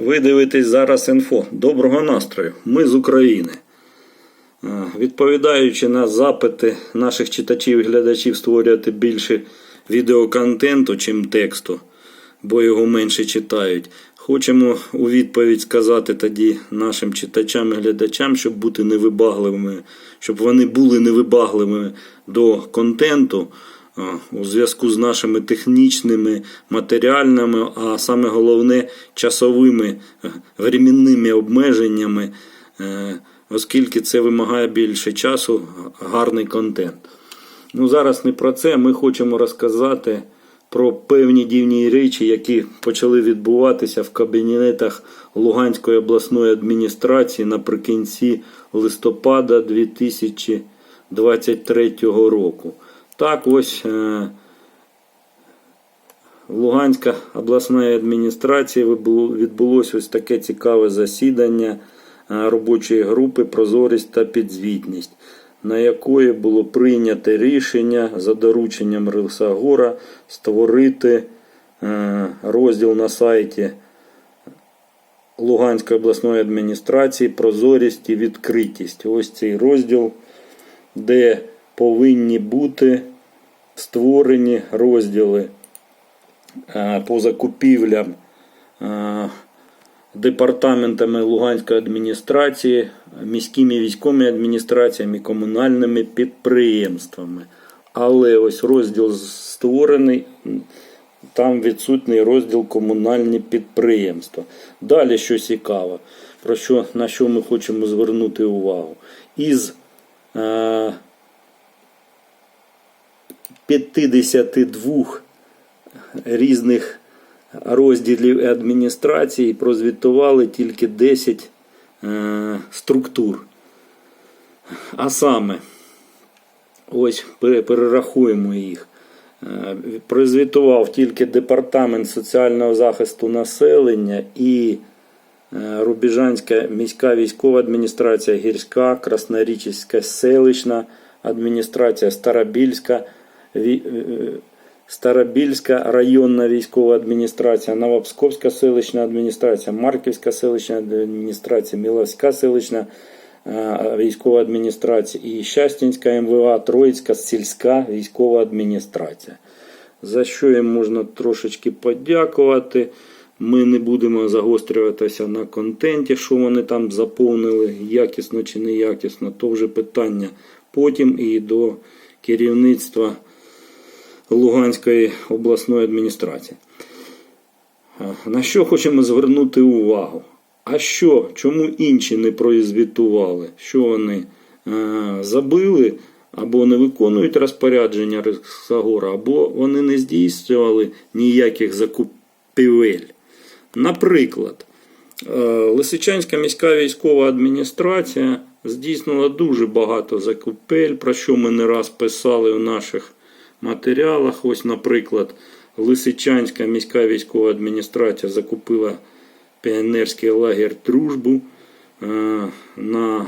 Ви дивитесь зараз інфо. Доброго настрою. Ми з України. Е, Відповідаючи на запити наших читачів і глядачів створювати більше відеоконтенту, чим тексту, бо його менше читають. Хочемо у відповідь сказати тоді нашим читачам і глядачам, щоб бути невибагливими, щоб вони були невибагливими до контенту у зв'язку з нашими технічними, матеріальними, а саме головне часовими е, временними обмеженнями, е, оскільки це вимагає більше часу, гарний контент. Ну, зараз не про це. Ми хочемо розказати про певні дивні речі, які почали відбуватися в кабінетах Луганської обласної адміністрації наприкінці листопада 2023 року. Так, ось е, Луганська обласної адміністрації відбулося ось таке цікаве засідання е, робочої групи Прозорість та підзвітність, на якої було прийнято рішення за дорученням Рилсагора створити е, розділ на сайті Луганської обласної адміністрації Прозорість і відкритість. Ось цей розділ, де повинні бути створені розділи е, по закупівлям е, департаментами Луганської адміністрації, міськими військовими адміністраціями, комунальними підприємствами. Але ось розділ створений, там відсутній розділ комунальні підприємства. Далі що цікаво, про що, на що ми хочемо звернути увагу. Із е, 52 різних розділів адміністрації прозвітували тільки 10 е, структур. А саме, ось перерахуємо їх. Е, Прозвітував тільки Департамент соціального захисту населення і е, Рубіжанська міська військова адміністрація, Гірська, Краснорічська селищна адміністрація, Старобільська, Старобільська районна військова адміністрація, Новопсковська селищна адміністрація, Марківська селищна адміністрація, Міловська селищна е, військова адміністрація і Щастінська МВА, Троїцька сільська військова адміністрація. За що їм можна трошечки подякувати. Ми не будемо загострюватися на контенті, що вони там заповнили, якісно чи неякісно, то вже питання потім і до керівництва Луганської обласної адміністрації. На що хочемо звернути увагу? А що, чому інші не прозвітували? Що вони е, забили або не виконують розпорядження Рексагора, або вони не здійснювали ніяких закупівель. Наприклад, е, Лисичанська міська військова адміністрація здійснила дуже багато закупель, про що ми не раз писали у наших матеріалах. Ось, наприклад, Лисичанська міська військова адміністрація закупила піонерський лагерь Дружбу е, на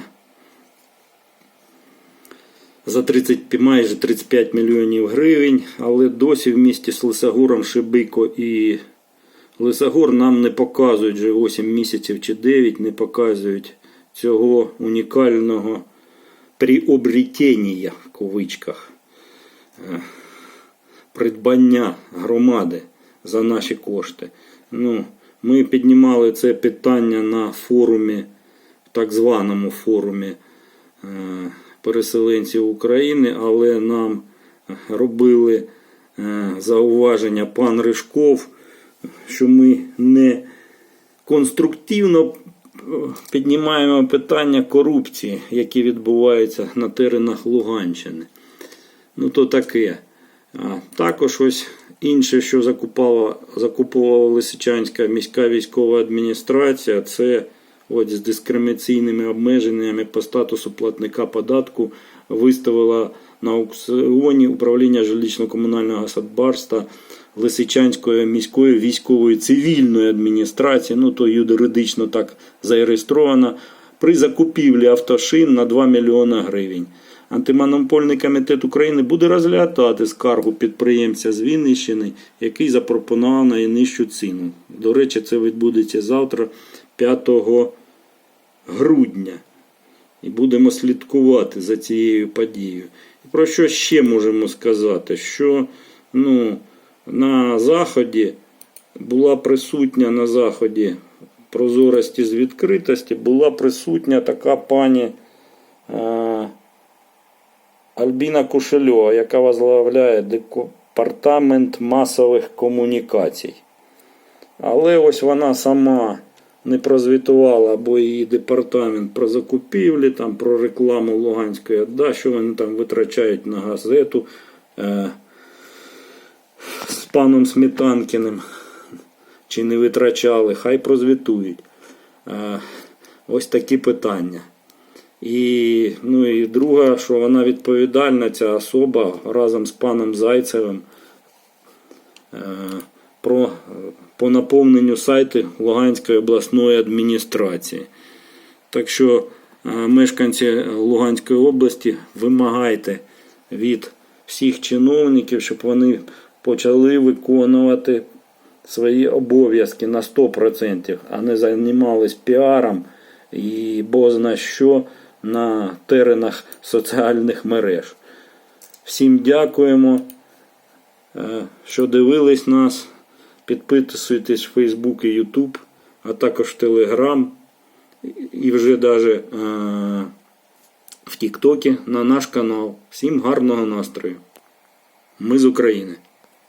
за 30, майже 35 мільйонів гривень, але досі в місті з Лисогором Шибико і Лисогор нам не показують вже 8 місяців чи 9, не показують цього унікального приобретення в кавичках е, придбання громади за наші кошти. Ну, ми піднімали це питання на форумі, так званому форумі е, переселенців України, але нам робили е, зауваження пан Ришков, що ми не конструктивно е, піднімаємо питання корупції, які відбуваються на теренах Луганщини. Ну, то таке. Також ось інше, що закупала, закупувала Лисичанська міська військова адміністрація, це от з дискримінаційними обмеженнями по статусу платника податку виставила на аукціоні управління жилищно-комунального господарства Лисичанської міської військової цивільної адміністрації, ну то юридично так зареєстровано, при закупівлі автошин на 2 мільйона гривень. Антимонопольний комітет України буде розглядати скаргу підприємця з Віннищини, який запропонував найнижчу ціну. До речі, це відбудеться завтра, 5 грудня. І будемо слідкувати за цією подією. Про що ще можемо сказати? Що ну, на Заході була присутня на Заході прозорості з відкритості, була присутня така пані е, Альбіна Кушельова, яка возглавляє департамент масових комунікацій. Але ось вона сама не прозвітувала, або її департамент про закупівлі, там, про рекламу Луганської ОДА, що вони там витрачають на газету е, з паном Сметанкіним. Чи не витрачали, хай прозвітують. Е, ось такі питання. І, ну, і друга, що вона відповідальна, ця особа разом з паном Зайцевим е, про, по наповненню сайту Луганської обласної адміністрації. Так що е, мешканці Луганської області вимагайте від всіх чиновників, щоб вони почали виконувати свої обов'язки на 100%, а не займались піаром і бозна що на теренах соціальних мереж. Всім дякуємо, е, що дивились нас. Підписуйтесь в Facebook і YouTube, а також в Telegram і вже даже е, в TikTok на наш канал. Всім гарного настрою. Ми з України.